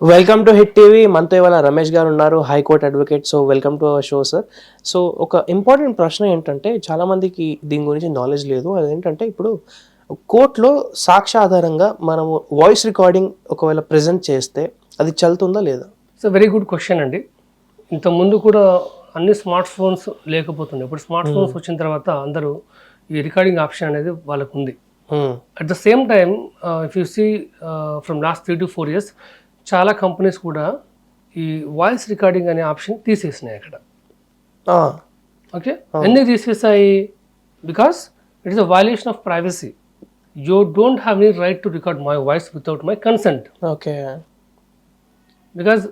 Welcome to hit TV మనతో ఇవాళ రమేష్ గారు ఉన్నారు high court advocate so welcome to our show sir so ఒక ఇంపార్టెంట్ ప్రశ్న ఏంటంటే చాలా మందికి దీని గురించి నాలెడ్జ్ లేదు. అదేంటంటే ఇప్పుడు కోర్టులో సాక్ష్య ఆధారంగా మనము వాయిస్ రికార్డింగ్ ఒకవేళ ప్రజెంట్ చేస్తే అది చల్తుందా లేదా? ఇట్స్ వెరీ గుడ్ క్వశ్చన్ అండి. ఇంత ముందు కూడా అన్ని స్మార్ట్ ఫోన్స్ లేకపోతుండే. ఇప్పుడు స్మార్ట్ ఫోన్స్ వచ్చిన తర్వాత అందరూ ఈ రికార్డింగ్ ఆప్షన్ అనేది వాళ్ళకు ఉంది Hmm. At the same time if you see from last three to four years చాలా కంపెనీస్ కూడా ఈ వాయిస్ రికార్డింగ్ అనే ఆప్షన్ తీసేసినాయి అక్కడ. ఓకే? ఎందుకు తీసేసాయి? Because it is a violation of privacy you don't have any right to record my voice without my consent okay. Because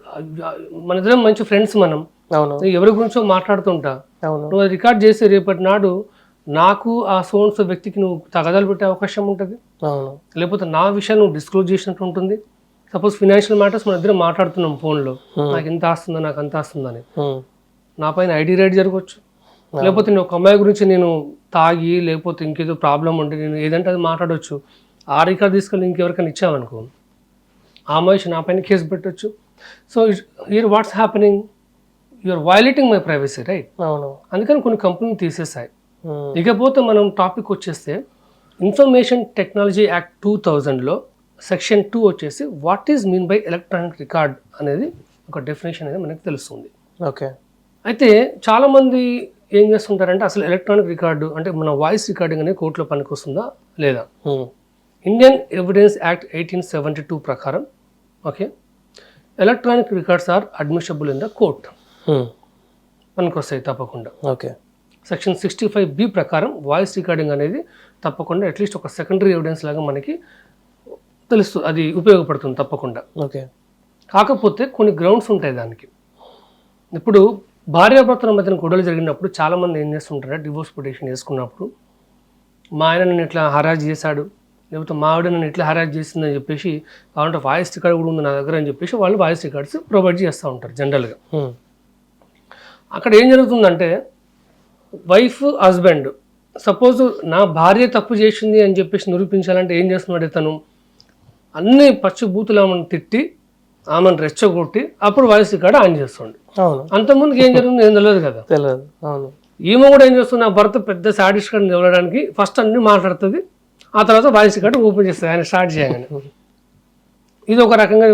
మన ఇద్దరం మంచి ఫ్రెండ్స్ మనం. అవును. ఎవరి గురించో మాట్లాడుతుంటా. అవును. నువ్వు అది రికార్డ్ చేసి రేపటి నాడు నాకు ఆ సోన్స్ వ్యక్తికి నువ్వు తగదాలు పెట్టే అవకాశం ఉంటుంది? అవును. లేకపోతే నా విషయాన్ని నువ్వు డిస్క్లోజ్ చేసినట్టు ఉంటుంది? సపోజ్ ఫినాన్షియల్ మ్యాటర్స్ మన ఇద్దరం మాట్లాడుతున్నాం ఫోన్లో. నాకు ఇంత ఆస్తుందా నాకు అంత ఆస్తుందని. Hmm. నా పైన ఐడి రైడ్ జరగవచ్చు లేకపోతే నేను ఒక అమ్మాయి గురించి నేను తాగి లేకపోతే ఇంకేదో ప్రాబ్లం ఉంటే నేను ఏదంటే అది మాట్లాడవచ్చు ఆ రికార్డ్ తీసుకెళ్ళి ఇంకెవరికైనా ఇచ్చామనుకో ఆ అమ్మాయి నా పైన కేసు పెట్టవచ్చు so here what's happening? You're violating my privacy right? అవును. అందుకని కొన్ని కంపెనీలు తీసేసాయి. ఇకపోతే మనం టాపిక్ వచ్చేస్తే ఇన్ఫర్మేషన్ టెక్నాలజీ యాక్ట్ టూ థౌజండ్లో సెక్షన్ టూ వచ్చేసి what is mean by electronic record అనేది ఒక డెఫినేషన్ అనేది మనకు తెలుస్తుంది. ఓకే. అయితే చాలామంది ఏం చేస్తుంటారంటే అసలు ఎలక్ట్రానిక్ రికార్డు అంటే మన వాయిస్ రికార్డింగ్ అనేది కోర్టులో పనికొస్తుందా లేదా? Hmm. Indian evidence act eighteen seventy two ప్రకారం okay electronic records are admissible in the court. Hmm. పనికొస్తాయి తప్పకుండా. Okay. Section sixty five B ప్రకారం వాయిస్ రికార్డింగ్ అనేది తప్పకుండా అట్లీస్ట్ ఒక సెకండరీ ఎవిడెన్స్ లాగా మనకి తెలుస్తుంది అది ఉపయోగపడుతుంది తప్పకుండా. ఓకే. కాకపోతే కొన్ని గ్రౌండ్స్ ఉంటాయి దానికి. ఇప్పుడు భార్యాభర్తల మధ్యన గొడవలు జరిగినప్పుడు చాలామంది ఏం చేస్తుంటారు? డివోర్స్ పిటిషన్ చేసుకున్నప్పుడు మా ఆయన నన్ను ఇట్లా హరాజ్ చేశాడు లేకపోతే మా ఆవిడ నన్ను ఇట్లా హరాజ్ చేసిందని చెప్పేసి కావాలంటే వాయిస్ రికార్డ్ కూడా ఉంది నా దగ్గర అని చెప్పేసి వాళ్ళు వాయిస్ రికార్డ్స్ ప్రొవైడ్ చేస్తూ ఉంటారు జనరల్గా. అక్కడ ఏం జరుగుతుందంటే వైఫ్ హస్బెండ్ సపోజ్ నా భార్య తప్పు చేసింది అని చెప్పేసి నిరూపించాలంటే ఏం చేస్తున్నాడు ఇతను? అన్ని పచ్చి బూతులు ఆమెను తిట్టి ఆమెను రెచ్చగొట్టి అప్పుడు వాయిస్ రికార్డ్ ఆన్ చేస్తుండే. అవును. అంతకుముందుకు ఏం జరుగుతుంది ఏం తెలియదు కదా. తెలియదు. అవును. ఈమె కూడా ఏం చేస్తుంది నా భర్త పెద్ద సాడిస్ట్గా నిలవడానికి ఫస్ట్ అన్ని మాట్లాడుతుంది ఆ తర్వాత వాయిస్ రికార్డ్ ఓపెన్ చేస్తుంది ఆయన స్టార్ట్ చేయగానే. ఇది ఒక రకంగా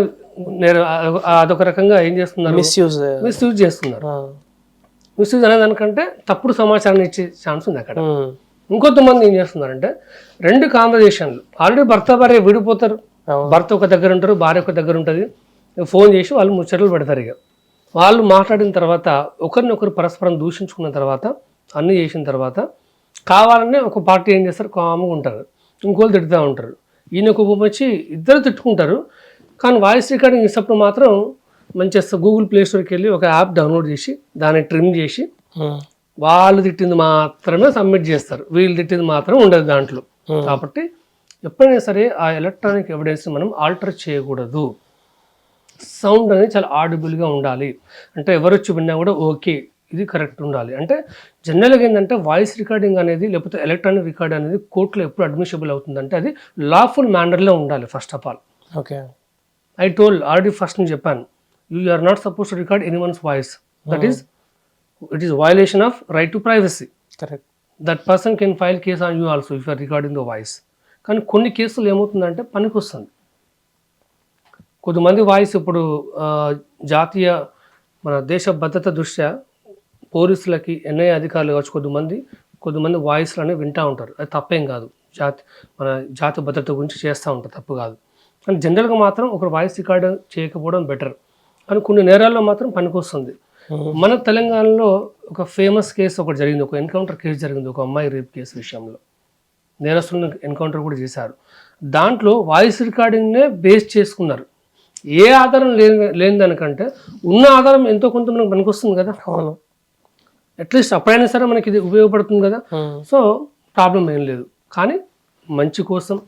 నేర అదొక రకంగా ఏం చేస్తున్నారు? మిస్యూజ్ మిస్యూజ్ చేస్తున్నారు. మిస్యూజ్ అనే దానికంటే తప్పుడు సమాచారం ఇచ్చే ఛాన్స్ ఉంది అక్కడ. ఇంకొంతమంది ఏం చేస్తున్నారంటే రెండు కాన్వర్జేషన్లు ఆల్రెడీ భర్త భార్య విడిపోతారు. భర్త ఒక దగ్గర ఉంటారు భార్య ఒక దగ్గర ఉంటుంది. ఫోన్ చేసి వాళ్ళు ముచ్చట్లు పెడతారు ఇక. వాళ్ళు మాట్లాడిన తర్వాత ఒకరినొకరు పరస్పరం దూషించుకున్న తర్వాత అన్నీ చేసిన తర్వాత కావాలనే ఒక పార్టీ ఏం చేస్తారు? కామ్గా ఉంటారు. ఇంకోళ్ళు తిడుతూ ఉంటారు. ఈయన కోపం వచ్చి ఇద్దరు తిట్టుకుంటారు. కానీ వాయిస్ రికార్డింగ్ ఇచ్చినప్పుడు మాత్రం మంచిగా గూగుల్ ప్లే స్టోర్కి వెళ్ళి ఒక యాప్ డౌన్లోడ్ చేసి దాన్ని ట్రిమ్ చేసి వాళ్ళు తిట్టింది మాత్రమే సబ్మిట్ చేస్తారు. వీళ్ళు తిట్టింది మాత్రం ఉండదు దాంట్లో. కాబట్టి ఎప్పుడైనా సరే ఆ ఎలక్ట్రానిక్ ఎవిడెన్స్ మనం ఆల్టర్ చేయకూడదు. సౌండ్ అనేది చాలా ఆడిబుల్గా ఉండాలి. అంటే ఎవరు వచ్చి విన్నా కూడా ఓకే ఇది కరెక్ట్ ఉండాలి. అంటే జనరల్గా ఏంటంటే వాయిస్ రికార్డింగ్ అనేది లేకపోతే ఎలక్ట్రానిక్ రికార్డ్ అనేది కోర్టులో ఎప్పుడు అడ్మిషబుల్ అవుతుందంటే అది లాఫుల్ మ్యానర్లో ఉండాలి first of all okay. I told already first నేను చెప్పాను. You are not suppose to record any one's voice that is it is violation of right to privacy correct that person can file case on you also if are recording the voice కానీ కొన్ని కేసులు ఏమవుతుందంటే పనికి వస్తుంది కొద్దిమంది voice ఇప్పుడు జాతీయ మన దేశ భద్రత దృష్ట్యా పోలీసులకి ఎన్ఐ అధికారులు కావచ్చు కొద్దిమంది కొద్దిమంది వాయిస్లని వింటూ ఉంటారు. అది తప్పేం కాదు. జాతి మన జాతి భద్రత గురించి చేస్తూ ఉంటారు. తప్పు కాదు. కానీ జనరల్గా మాత్రం ఒకరు వాయిస్ రికార్డు చేయకపోవడం బెటర్. కానీ కొన్ని నేరాల్లో మాత్రం పనికొస్తుంది. మన తెలంగాణలో ఒక ఫేమస్ కేసు ఒకటి జరిగింది. ఒక ఎన్కౌంటర్ కేసు జరిగింది. ఒక అమ్మాయి రేప్ కేసు విషయంలో. నేరస్తులను ఎన్కౌంటర్ కూడా చేశారు. దాంట్లో వాయిస్ రికార్డింగ్నే బేస్ చేసుకున్నారు. ఏ ఆధారం లేని లేని దానికంటే ఉన్న ఆధారం ఎంతో కొంత మనకు పనికొస్తుంది కదా? అవును. అట్లీస్ట్ అప్పుడైనా సరే మనకి ఇది ఉపయోగపడుతుంది కదా. సో ప్రాబ్లం ఏం లేదు. కానీ మంచి కోసం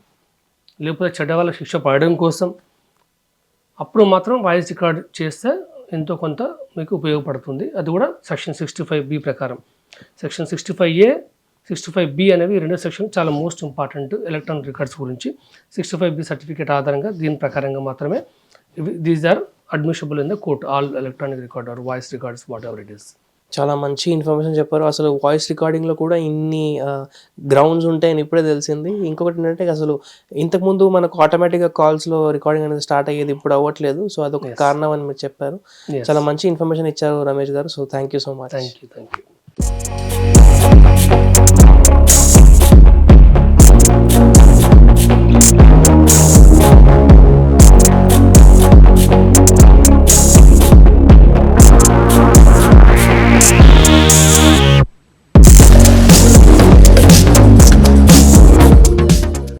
లేకపోతే చెడ్డ వాళ్ళ శిక్ష పడడం కోసం అప్పుడు మాత్రం వాయిస్ రికార్డ్ చేస్తే ఎంతో కొంత మీకు ఉపయోగపడుతుంది. అది కూడా సెక్షన్ సిక్స్టీ ఫైవ్ బి ప్రకారం. Section sixty five A sixty five B అనేవి రెండు సెక్షన్ చాలా మోస్ట్ ఇంపార్టెంట్ ఎలక్ట్రానిక్ రికార్డ్స్ గురించి. సిక్స్టీ ఫైవ్ బి సర్టిఫికేట్ ఆధారంగా దీని ప్రకారంగా మాత్రమే ఇవి these are admissible in the court all electronic record or voice records whatever it is చాలా మంచి ఇన్ఫర్మేషన్ చెప్పారు. అసలు వాయిస్ రికార్డింగ్లో కూడా ఇన్ని గ్రౌండ్స్ ఉంటాయని ఇప్పుడే తెలిసింది. ఇంకొకటి ఏంటంటే అసలు ఇంతకుముందు మనకు ఆటోమేటిక్గా కాల్స్లో రికార్డింగ్ అనేది స్టార్ట్ అయ్యేది ఇప్పుడు అవ్వట్లేదు. సో అదొక కారణం అని మీరు చెప్పారు. చాలా మంచి ఇన్ఫర్మేషన్ ఇచ్చారు రమేష్ గారు. So thank you so much thank you thank you